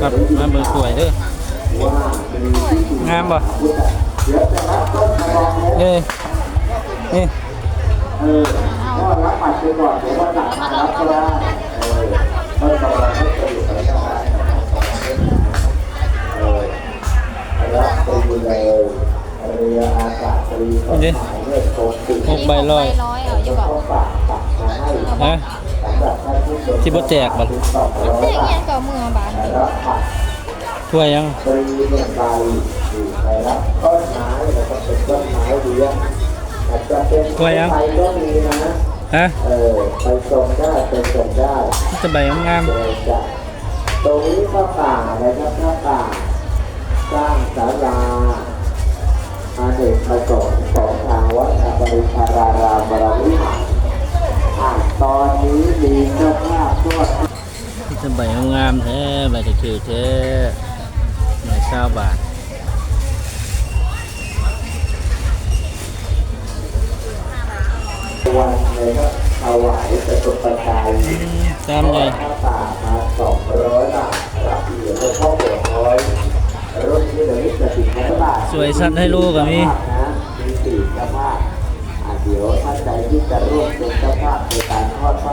ครับมาเบอร์สวยเด้องามบ่นี่นี่ก็รับบัตรไปก่อนเดี๋ยววันหลังมารับก็ได้เออไม่ต้องรอให้ตื่นอะไรก็ได้เออรับไปเลยเรืออากาศตรีสดใหม่เลือดโคตรติดหกใบร้อยร้อยเอาอยู่บ่ก็ฝากตักมาให้ฮะสำหรับท่บ่แจกบ่ถึงสองร้ยเด็กบายัทงก็เมื่อบาน ถ้วยยังฟรีหนึ่งใบอยู่ไปรับต้นไม้แล้วก็เป็นต้นไม้เลี้ยงอาจจะเป็นไม้ก็มีนะฮะเออไปส่งได้ไปส่งได้จะใบงามเจอจ้ะตรงนี้พระป่านะครับพระป่าสร้างศาลาอาเนกประสงค์ของทางวัดอปริชารารามบรวิหารอะตอนนี้มีเจ้าภาพทวดจะใบงามๆแท้ใบตะคิวแท้ หน่วยเศร้าบาทวันเลยครับถวายจตุปัจจัยตามใหญ่พระป่ามาสองร้อยบาทรับเหรียญหลวงพ่อหัวน้อยรุ่นที่ระลึกจะสิบพันบาทสวยสัตว์ให้ลูกกับมีนะมีสี่เจ้าภาพอะเดี๋ยวท่านใดที่จะร่วมเป็นเจ้าภาพในการทอดผ้า